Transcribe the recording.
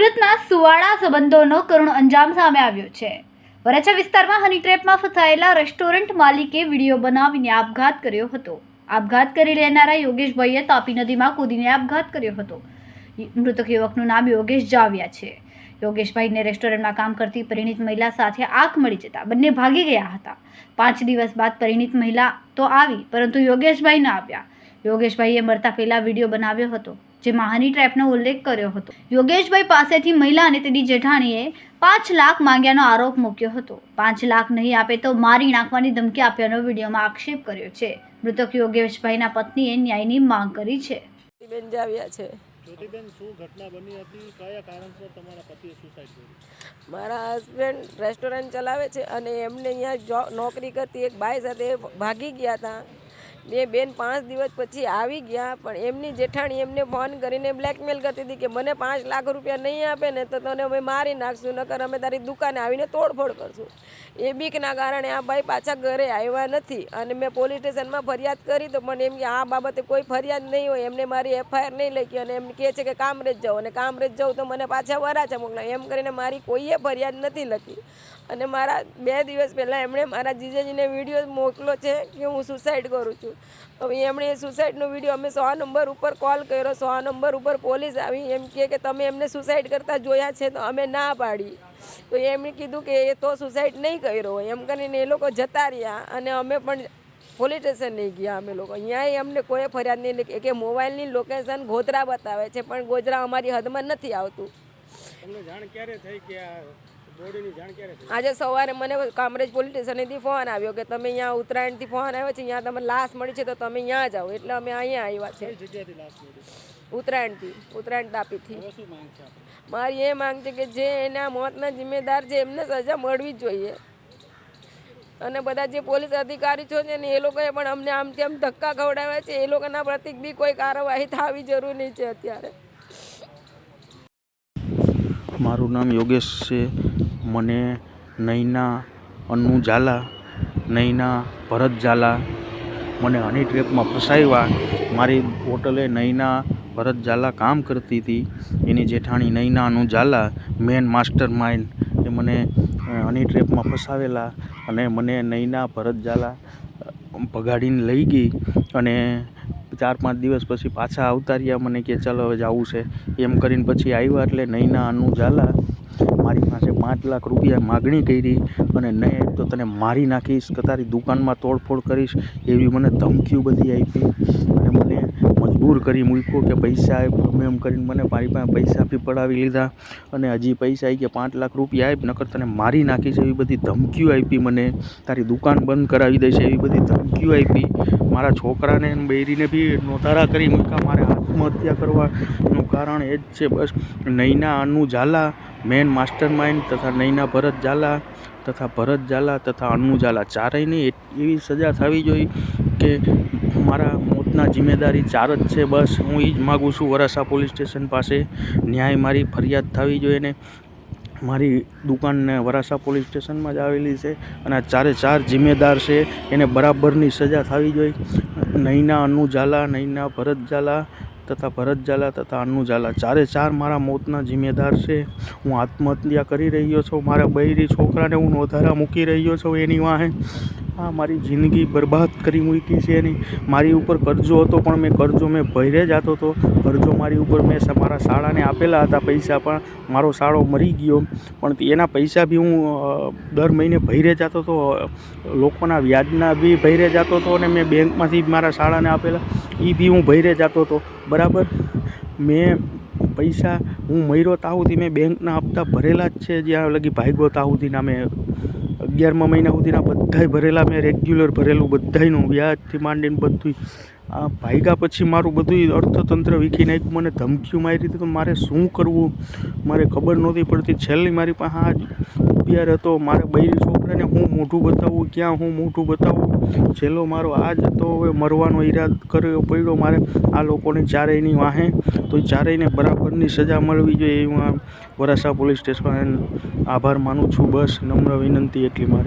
સુરતના સુવાળા સંબંધોનો કરુણ અંજામ સામે આવ્યો છે. વરાછા વિસ્તારમાં હની ટ્રેપમાં ફસાયેલા રેસ્ટોરન્ટ માલિકે વીડિયો બનાવીને આપઘાત કર્યો હતો. આપઘાત કરી લેનારા યોગેશભાઈએ તાપી નદીમાં કૂદીને આપઘાત કર્યો હતો. મૃતક યુવકનું નામ યોગેશ જાવિયા છે. યોગેશભાઈને રેસ્ટોરન્ટમાં કામ કરતી પરિણીત મહિલા સાથે આંખ મળી જતા બંને ભાગી ગયા હતા. પાંચ દિવસ બાદ પરિણીત મહિલા તો આવી, પરંતુ યોગેશભાઈ ન આવ્યા. યોગેશભાઈએ મરતા પહેલા વીડિયો બનાવ્યો હતો. જેમાં હની ટ્રેપનો ઉલ્લેખ કર્યો હતો. યોગેશભાઈ પાસેથી મહિલા અને તેની જેઠાણીએ પાંચ લાખ માંગ્યાનો આરોપ મૂક્યો હતો. પાંચ લાખ નહીં આપે તો મારી નાખવાની ધમકી આપ્યાનો વિડીયોમાં આક્ષેપ કર્યો છે. મૃતક યોગેશભાઈના પત્નીએ ન્યાયની માંગ કરી છે. બેન જાવ્યા છે. જ્યોતિબેન શું ઘટના બની હતી? કયા કારણસર તમારા પતિએ સુસાઇડ કર્યું? મારા હસબન્ડ રેસ્ટોરન્ટ ચલાવે છે અને એમને અહીંયા નોકરી કરતી એક બાઈ સાથે ભાગી ગયા હતા. બે બેન પાંચ દિવસ પછી આવી ગયા, પણ એમની જેઠાણી એમને ફોન કરીને બ્લેકમેલ કરતી હતી કે મને પાંચ લાખ રૂપિયા નહીં આપે ને તો તને અમે મારી નાખશું, નકર અમે તારી દુકાને આવીને તોડફોડ કરશું. એ બીકના કારણે આ ભાઈ પાછા ઘરે આવ્યા નથી અને મેં પોલીસ સ્ટેશનમાં ફરિયાદ કરી તો પણ એમ કે આ બાબતે કોઈ ફરિયાદ નહીં હોય, એમને મારી એફઆઈઆર નહીં લખી અને એમ કહે છે કે કામરેજ જાઓ અને કામરેજ જાઉં તો મને પાછા વરાછા મોકલાય. એમ કરીને મારી કોઈએ ફરિયાદ નથી લખી. અને મારા બે દિવસ પહેલાં એમણે મારા જીજાજીને વીડિયો મોકલો છે કે હું સુસાઇડ કરું છું. હવે એમણે સુસાઇડનો વીડિયો અમે સો નંબર ઉપર કોલ કર્યો. સો નંબર ઉપર પોલીસ આવી, એમ કહે કે તમે એમને સુસાઇડ કરતા જોયા છે તો અમે ના પાડી. તો એમણે કીધું કે એ તો સુસાઇડ નહીં કર્યો એમ કરીને એ લોકો જતા રહ્યા અને અમે પણ પોલીસ સ્ટેશન નહીં ગયા અમે લોકો. અહીંયા અમને કોઈ ફરિયાદ નહીં. લખી કે મોબાઈલની લોકેશન ગોધરા બતાવે છે, પણ ગોધરા અમારી હદમાં નથી આવતું. તમને જાણ ક્યારે થઈ કે આજે સવારે મને કામરેજ પોલીસ સ્ટેશનેથી ફોન આવ્યો કે તમે અહીંયા ઉત્તરાયણથી ફોન આવ્યો છે અહીંયા તમે લાશ મળી છે તો તમે અહીંયા જાઓ. એટલે અમે અહીંયા આવ્યા છે. ઉત્તરાયણથી ઉત્તરાયણ તાપીથી. છે મારી એ માંગ છે કે જે એના મોતના જિમ્મેદાર છે એમને સજા મળવી જ જોઈએ. અને બધા જે પોલીસ અધિકારી છે ને એ લોકોએ પણ અમને આમ તેમ ધક્કા ખવડાવ્યા છે. એ લોકોના પ્રતિક બી કોઈ કાર્યવાહી થવી જરૂરી છે અત્યારે. મારું નામ યોગેશ છે. મને નૈના અન્નુ ઝાલા, નૈના ભરત ઝાલા મને હની ટ્રેપમાં ફસાવ્યા મારી હોટલે નૈના ભરત ઝાલા કામ કરતી હતી. એની જેઠાણી Naina Anu Jhala, main mastermind એ મને હની ટ્રેપમાં ફસાવેલા અને મને નૈના ભરત ઝાલા ભગાડીને લઈ ગઈ અને ચાર પાંચ દિવસ પછી પાછા આવતા રહ્યા મને કે ચાલો હવે જવું છે. એમ કરીને પછી આવ્યા એટલે નૈના, અનુ, ઝાલા મારી પાસે પાંચ લાખ રૂપિયા માગણી કરી અને નહીં તો તને મારી નાખીશ કે તારી દુકાનમાં તોડફોડ કરીશ એવી મને ધમકીઓ બધી આપી અને મજબૂર કરી મૂક્યો કે પૈસા ગમે એમ કરીને મને મારી પાસે પૈસા બી પડાવી લીધા અને હજી પૈસા આવી ગયા પાંચ લાખ રૂપિયા આપ નકર તને મારી નાખીશ એવી બધી ધમકીઓ આપી મને. તારી દુકાન બંધ કરાવી દઈશ એવી બધી ધમકીઓ આપી. મારા છોકરાને બેરીને બી નોતારા કરી મૂક્યા. મારે આત્મહત્યા કરવાનું કારણ એ જ છે બસ. Naina, Anu Jhala, main master mind તથા નૈના ભરત ઝાલા તથા ભરત ઝાલા તથા અનુ ઝાલા. ચારેયની એવી સજા થવી જોઈએ કે મારા મોતના જિમ્મેદારી ચાર જ છે, બસ. હું એ જ માગું છું વરાસા પોલીસ સ્ટેશન પાસે ન્યાય મારી ફરિયાદ થવી જોઈએ ને મારી દુકાનને વરાસા પોલીસ સ્ટેશનમાં જ આવેલી છે અને આ ચારે ચાર જિમ્મેદાર છે, એને બરાબરની સજા થવી જોઈએ. નૈના અનુ ઝાલા નૈના ભરત ઝાલા તથા ભરત ઝાલા તથા અનુ ઝાલા ચારે ચાર મારા મોતના જિમ્મેદાર છે. હું આત્મહત્યા કરી રહ્યો છું. મારા બૈરી છોકરાને હું નોધારા મૂકી રહ્યો છું એની વાહે. આ મારી જિંદગી બરબાદ કરી મૂકી છે એની. મારી ઉપર કરજો હતો, પણ મેં કરજો મેં ભયરે જતો હતો. કરજો મારી ઉપર. મેં મારા શાળાને આપેલા હતા પૈસા, પણ મારો શાળો મરી ગયો. પણ એના પૈસા બી હું દર મહિને ભયરે જતો હતો. લોકોના વ્યાજના બી ભયરે જતો હતો અને મેં બેંકમાંથી મારા શાળાને આપેલા. એ બી હું ભયરે જતો હતો. બરાબર? મેં પૈસા હું મર્યો તાહુથી મેં બેંકના હપ્તા ભરેલા જ છે, જ્યાં લગી ભાગ્યો તાહુથીના મેં અગિયારમા મહિના સુધીના બધાય ભરેલા, મેં રેગ્યુલર ભરેલું બધાયનું, વ્યાજથી માંડીને બધું આ ભાગ્યા પછી મારું બધું અર્થતંત્ર વીખી નાખ્યું, મને ધમકીઓ મારી હતી, તો મારે શું કરવું? મારે ખબર નહોતી પડતી. છેલ્લી મારી પાસે આ ઉભિયાર હતો મારે બૈરી છોકરાને હું મોઢું બતાવવું ક્યાં હું મોઢું બતાવું? છેલ્લો મારો આ જ હતો, હવે મરવાનો ઈરાદ કર્યો પડ્યો મારે. આ લોકોને ચારેયની વાહે, તો ચારેયને બરાબરની સજા મળવી જોઈએ. એ હું વરાસા પોલીસ સ્ટેશન આભાર માનું છું. બસ, નમ્ર વિનંતી એટલી મારી.